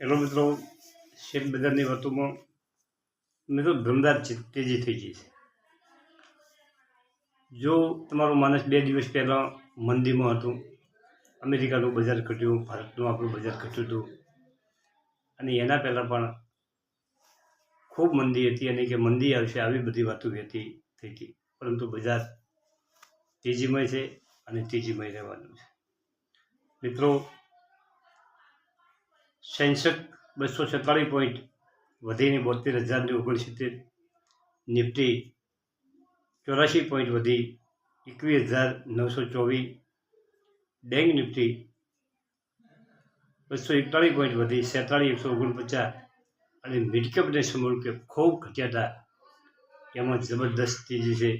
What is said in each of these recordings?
એનો મિત્રો શેર બજારની વાતોમાં મિત્રો ધમદાર તેજી થઈ ગઈ છે. જો તમારું માણસ બે દિવસ પહેલાં મંદીમાં હતું, અમેરિકાનું બજાર ઘટ્યું, ભારતનું આપણું બજાર ઘટ્યું હતું, અને એના પહેલાં પણ ખૂબ મંદી હતી અને કે મંદી આવશે આવી બધી વાતો વહેતી થઈ હતી. પરંતુ બજાર તેજીમય છે અને તેજીમય રહેવાનું છે. મિત્રો સેન્સેક બસો છેતાળીસ પોઈન્ટ વધીને બોતેર હજારની ઓગણસિત્તેર. નિફ્ટી ચોરાશી પોઈન્ટ વધી એકવીસ હજાર નવસો ચોવીસ. ડેંગ નિફ્ટી બસો એકતાળીસ પોઈન્ટ વધી સેતાળીસ, એકસો ઓગણપચાસ. અને મિડકેપ અને સ્મોલ કેપ ખૂબ ઘટ્યા હતા. એમાં જબરદસ્ત તેજી છે,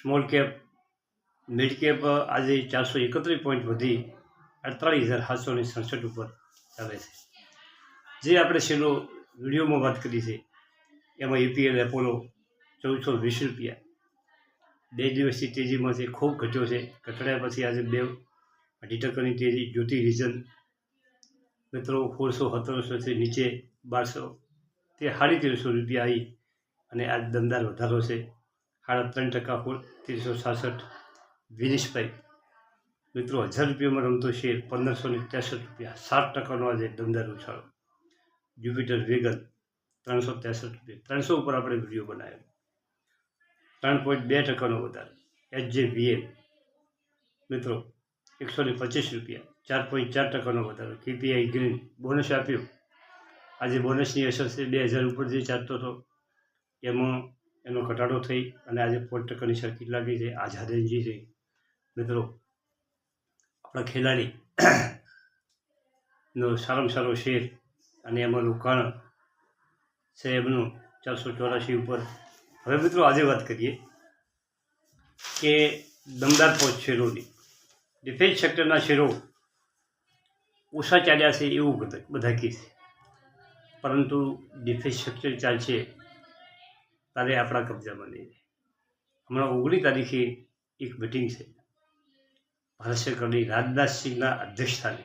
સ્મોલ કેપ મિડ કેપ આજે ચારસો એકત્રીસ પોઈન્ટ વધી અડતાળીસ હજાર સાતસો ને સડસઠ ઉપર ચાલે છે. જે આપણે છેલ્લો વિડીયોમાં વાત કરી છે, એમાં યુપીએલ, એપોલો ચૌદસો વીસ રૂપિયા. બે દિવસથી તેજીમાં છે, ખૂબ ઘટ્યો છે. ઘટાડ્યા પછી આજે બે અઢી ટકાની તેજી, જ્યોતિ રીઝન મિત્રો સોળસો સત્તરસોથી નીચે બારસો. તે સાડી તેરસો રૂપિયા આવી અને આ દમદાર વધારો છે. સાડા ત્રણ ટકા ત્રીસો સાસઠ. વિનેશભાઈ મિત્રો હજાર રૂપિયામાં રમતો શેર પંદરસો ને ત્રેસઠ રૂપિયા, સાત ટકાનો આજે દમદાર ઉછાળો. જુપિટર વેગન ત્રણસો ત્રેસઠ રૂપિયા. ત્રણસો ઉપર આપણે વીડિયો બનાવ્યો. ત્રણ પોઈન્ટ બે ટકાનો વધારો. એચ જે વીએમ મિત્રો, એકસો ને પચીસ રૂપિયા. ચાર પોઈન્ટ ચાર ટકાનો વધારો. કેપીઆઈ ગ્રીન બોનસ આપ્યો. આજે બોનસની અસર છે બે હજાર ઉપર જે ચાલતો હતો, એમાં એનો ઘટાડો થઈ અને આજે પોઈન્ટ ટકાની સર્કિટ લાગી છે. આઝાદ એનજી છે. મિત્રો આપણા ખેલાડી. નો સારામાં સારો શેર અને એમાં રોકાણ એમનું ચારસો ચોરાશી ઉપર. હવે મિત્રો આજે વાત કરીએ કે દમદાર ફોજ શેરોની. ડિફેન્સ સેક્ટરના શેરો ઓછા ચાલ્યા છે એવું બધા કહે છે. પરંતુ ડિફેન્સ સેક્ટર ચાલશે ત્યારે આપણા કબજામાં નહીં હમણાં ઓગણીસ તારીખે એક મિટિંગ છે. ભારત સરકારની રાજનાથસિંહના અધ્યક્ષસ્થાને.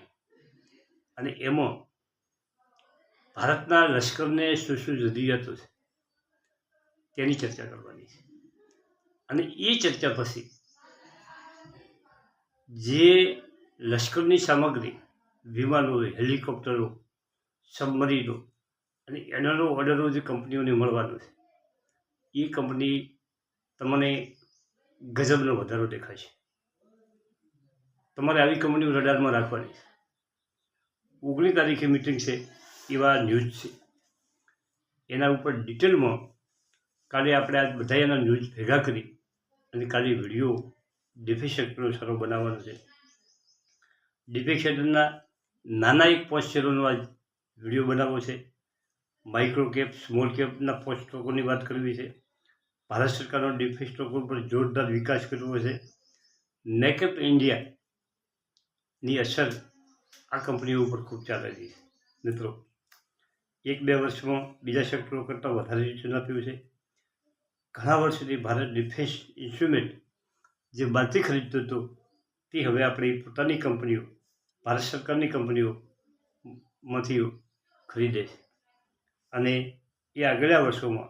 અને એમાં ભારતના લશ્કરને શું શું જરૂરિયાતો છે, તેની ચર્ચા કરવાની છે. અને એ ચર્ચા પછી જે લશ્કરની સામગ્રી, વિમાનો, હેલિકોપ્ટરો, સબમરીનો અને એનાનો ઓર્ડરો જે કંપનીઓને મળવાનો છે, એ કંપની તમને ગજબનો વધારો દેખાશે તમારે આવી કંપનીઓ રડારમાં રાખવાની છે. ઓગણીસ તારીખે મિટિંગ છે, એવા ન્યૂઝ છે. એના ઉપર ડિટેલમાં કાલે આપણે આ બધા એના ન્યૂઝ ભેગા કરી અને કાલે વીડિયો ડિફેન્સ સેક્ટરનો સારો બનાવવાનો છે. ડિફેન્સ નાના એક પોસ્ટ આજ વીડિયો બનાવવો છે. માઇક્રો કેપ સ્મોલ કેપના પોસ્ટ સ્ટોકોની વાત કરવી છે. ભારત સરકારનો ડિફેન્સ સ્ટોકો પર જોરદાર વિકાસ કરવો છે. નેકઅપ ઇન્ડિયાની અસર આ કંપનીઓ ઉપર ખૂબ ચાલે છે, મિત્રો. એક બે વર્ષમાં બીજા સેક્ટરો કરતાં વધારે સૂચન આપ્યું છે. ઘણા વર્ષોથી ભારત ડિફેન્સ ઇન્સ્ટ્રુમેન્ટ જે બહારથી ખરીદતો હતો, તે હવે આપણી પોતાની કંપનીઓ, ભારત સરકારની કંપનીઓમાંથી ખરીદે છે. અને એ આગળના વર્ષોમાં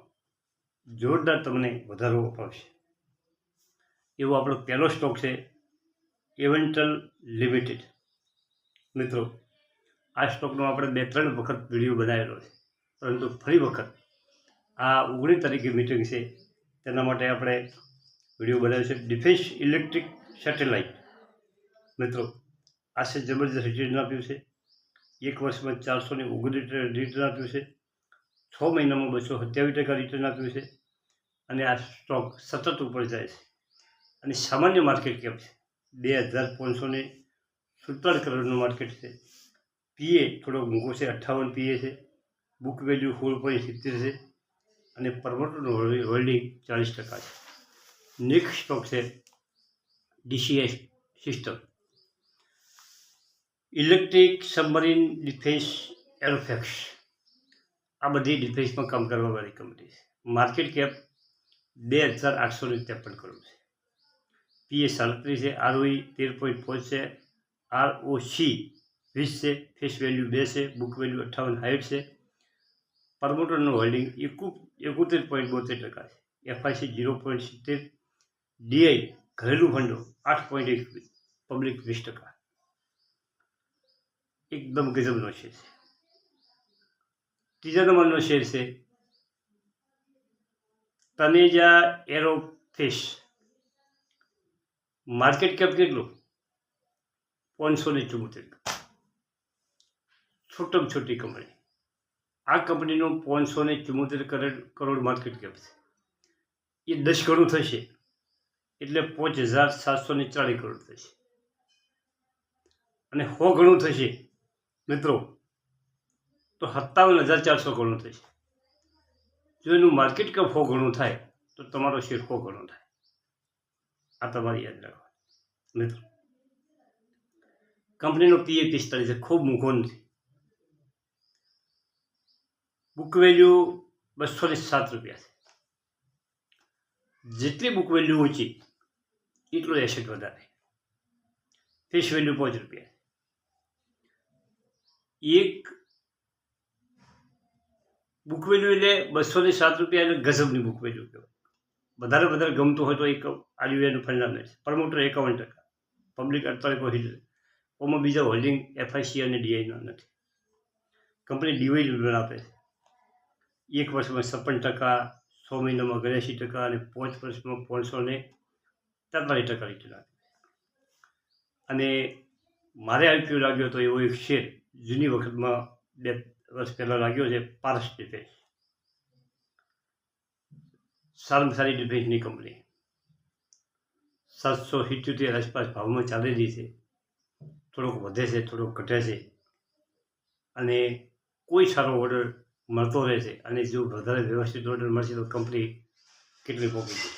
જોરદાર તમને વધારો અપાવશે. એવો આપણો પહેલો સ્ટોક છે એવન્ટલ લિમિટેડ મિત્રો, આ સ્ટોકનો આપણે બે ત્રણ વખત વીડિયો બનાવેલો છે. પરંતુ ફરી વખત આ ઓગણીસ તારીખે મિટિંગ છે. તેના માટે આપણે વીડિયો બનાવ્યો છે. ડિફેન્સ ઇલેક્ટ્રિક સેટેલાઇટ મિત્રો, આ છે જબરજસ્ત રિટર્ન આપ્યું છે. એક વર્ષમાં ચારસો ને ઓગણીસ રિટર્ન આપ્યું છે. છ મહિનામાં બસો સત્યાવીસ ટકા રિટર્ન આપ્યું છે. અને આ સ્ટોક સતત ઉપર જાય છે. અને સામાન્ય માર્કેટ કેપ છે. બે હજાર પાંચસો ને સુડતાળ કરોડનું માર્કેટ છે. પીએ થોડો મોંઘો છે, અઠ્ઠાવન પીએ છે. બુક વેલ્યુ સોળ પોઈન્ટ સિત્તેર છે અને પરવર્તનું હોલ્ડિંગ ચાલીસ ટકા છે. નેક્સ્ટ સ્ટોક છે DCS system. Electric submarine defence એરોફેક્સ. આ બધી ડિફેન્સમાં કામ કરવાવાળી કંપની છે. માર્કેટ કેપ બે હજાર આઠસો ને ત્રેપન કરોડ છે. પીએ સાડત્રીસ છે આરઓઈ તેર પોઈન્ટ પાંચ છે આરઓસી વીસ છે ફેસ વેલ્યુ બે છે બુક વેલ્યુ અઠ્ઠાવન સાઠ છે પ્રમોટરનું હોલ્ડિંગ એકુ એકોતેર પોઈન્ટ બોતેર ટકા છે એફઆઈસી ઝીરો પોઈન્ટ સિત્તેર ડીઆઈ ઘરેલું ફંડો આઠ પોઈન્ટ એક પબ્લિક વીસ ટકા એકદમ ગજબનો શેર છે ત્રીજા નંબરનો શેર છે તનેજા એરોફિશ માર્કેટ કેપ કેટલું? પાંચસો ને ચુમ્મોતેર છોટમ છોટી કંપની. આ કંપનીનું પાંચસો ને ચુમ્મોતેર કરોડ માર્કેટ કેપ છે. એ દસ ગણું થશે. એટલે પાંચ હજાર સાતસો ને ચાળીસ કરોડ થશે. અને સો ગણું થશે, મિત્રો, તો સત્તાવન હજાર ચારસો ગણું થશે. જો એનું માર્કેટ કેપ સો ગણું થાય, તો તમારો શેર સો ગણો થાય. આ તમારે યાદ રાખવા મિત્રો, કંપનીનો પીએ પિસ્તાળીસ ખૂબ મૂકો નથી બુક વેલ્યુ બસો ને સાત રૂપિયા છે. જેટલી બુક વેલ્યુ ઊંચી, એટલો એસેટ વધારે. ફેસ વેલ્યુ પાંચ રૂપિયા એક બુક વેલ્યુ એટલે બસો ને સાત રૂપિયા એટલે ગઝબની બુક વેલ્યુ કહેવાય. વધારે વધારે ગમતું હોય તો એક આરબીઆઈનું ફંડામેન્ટ છે. પ્રમોટર એકાવન ટકા. પબ્લિક અડતાલીસ પોઈન્ટ ઓમાં બીજા હોલ્ડિંગ એફઆઈસી અને ડીઆઈના નથી. કંપની ડિવિડન્ડ આપે છે. એક વર્ષમાં છપ્પન ટકા, સો મહિનામાં ગણ્યાસી ટકા અને પાંચ વર્ષમાં પાંચસો ને તેતાલીસ ટકા રિટર્ન આપે છે. અને મારે આઈપીઓ લાગ્યો તો એવો એક શેર જૂની વખતમાં બે વર્ષ પહેલાં લાગ્યો છે, પારસ ડિફેન્સ સારામાં સારી ડિફેન્સની કંપની. સાતસો સિત્યોતેર આસપાસ ભાવમાં ચાલી રહી છે. થોડોક વધે છે, થોડોક ઘટે છે. અને કોઈ સારો ઓર્ડર મળતો રહેશે અને જો વધારે વ્યવસ્થિત ઓર્ડર મળશે તો કંપની કેટલી પોકી છે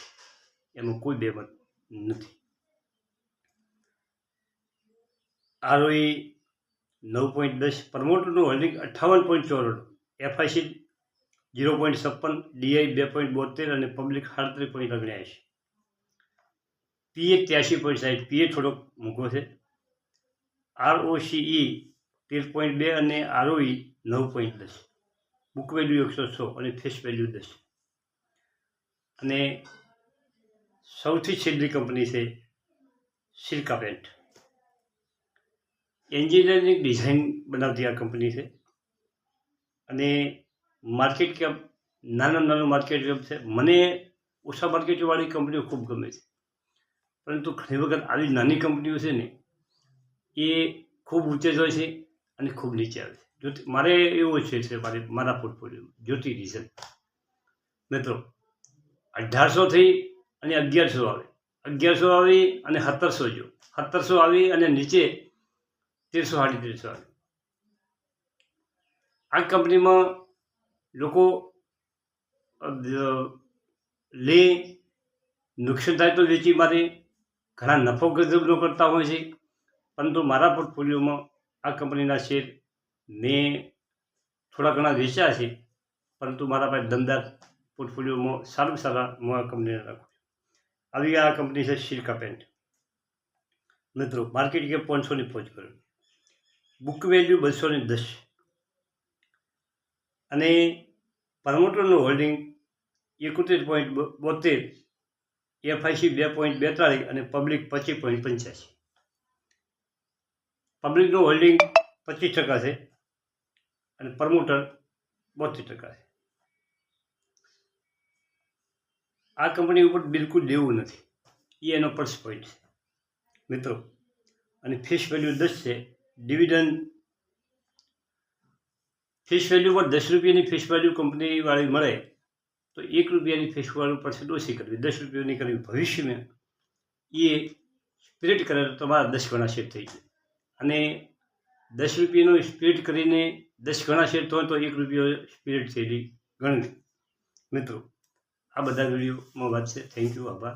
એમાં કોઈ બેમત નથી. આરઓઈ નવ પોઈન્ટ દસ, પ્રમોટરનું હોલ્ડિંગ અઠ્ઠાવન પોઈન્ટ ચોરડ એફઆઈસી ઝીરો પોઈન્ટ છપ્પન ડીઆઈ બે પોઈન્ટ બોતેર અને પબ્લિક સાડત્રીસ પોઈન્ટ ઓગણ્યાએંશી પીએ ત્યાસી પોઈન્ટ સાહીઠ. પીએ થોડોક મૂકો છે. આરઓસીઈ તેર પોઈન્ટ બે અને આરઓઈ નવ પોઈન્ટ દસ. બુક વેલ્યુ એકસો છ અને ફેસ વેલ્યુ દસ. અને સૌથી છેલ્લી કંપની છે સિલ્કા પેન્ટ. એન્જિનિયરિંગ ડિઝાઇન બનાવતી આ કંપની છે. અને માર્કેટ કેપ નાનામાં નાનું માર્કેટ કેપ છે. મને ઓછા માર્કેટવાળી કંપનીઓ ખૂબ ગમે છે. પરંતુ ઘણી વખત આવી નાની કંપનીઓ છે ને, એ ખૂબ ઊંચે જાય છે અને ખૂબ નીચે આવે છે. જ્યોતિ, મારે એવો છે છે મારે, મારા પોર્ટફોલિયોમાં જ્યોતિ રિઝન મિત્રો, અઢારસો થઈ અને અગિયારસો આવે. અગિયારસો આવી અને સત્તરસો જો. સત્તરસો આવી અને નીચે તેરસો સાડી તેરસો આવે. આ કંપનીમાં લોકો લે નુકસાન થાય તો વેચી મારે, ઘણા નફો ગજબનો કરતા હોય છે. પરંતુ મારા પોર્ટફોલિયોમાં આ કંપનીના શેર મેં થોડા ઘણા વેચ્યા છે. પરંતુ મારા પાસે ધંધા પોર્ટફોલિયોમાં સારામાં સારા હું આ કંપનીને રાખું આવી આ કંપની છે સિલ્કા પેન્ટ. મિત્રો માર્કેટ કેપ પાંચસોની પહોંચ કર્યો બુક વેલ્યુ બસો ને દસ. અને પ્રમોટરનું હોલ્ડિંગ એકોતેર પોઈન્ટ બોતેર, એફઆઈસી બે પોઈન્ટ બેતાળીસ અને પબ્લિક પચીસ પોઈન્ટ પંચ્યાસી. પબ્લિકનું હોલ્ડિંગ પચીસ ટકા છે અને પ્રમોટર બોતેર ટકા છે. આ કંપની ઉપર બિલકુલ દેવું નથી. એ એનો પ્લસ પોઈન્ટ છે. મિત્રો, અને ફેસ વેલ્યુ દસ છે. ડિવિડન્ડ ફેસ વેલ્યુ પર દસ રૂપિયાની ફેસ વેલ્યુ કંપનીવાળી મળે, તો એક રૂપિયાની ફેસ વેલ્યુ પડશે ઓછી કરવી, દસ રૂપિયાની કરવી ભવિષ્યમાં એ સ્પિરિટ કરે તો તમારા દસ ગણા શેર થઈ જાય. અને દસ રૂપિયાનો સ્પિરિટ કરીને દસ ગણા શેર તો તો એક રૂપિયો સ્પિરિટ થયેલી ગણવી મિત્રો, આ બધા વિડીયોમાં વાત છે. થેન્ક યુ આભાર.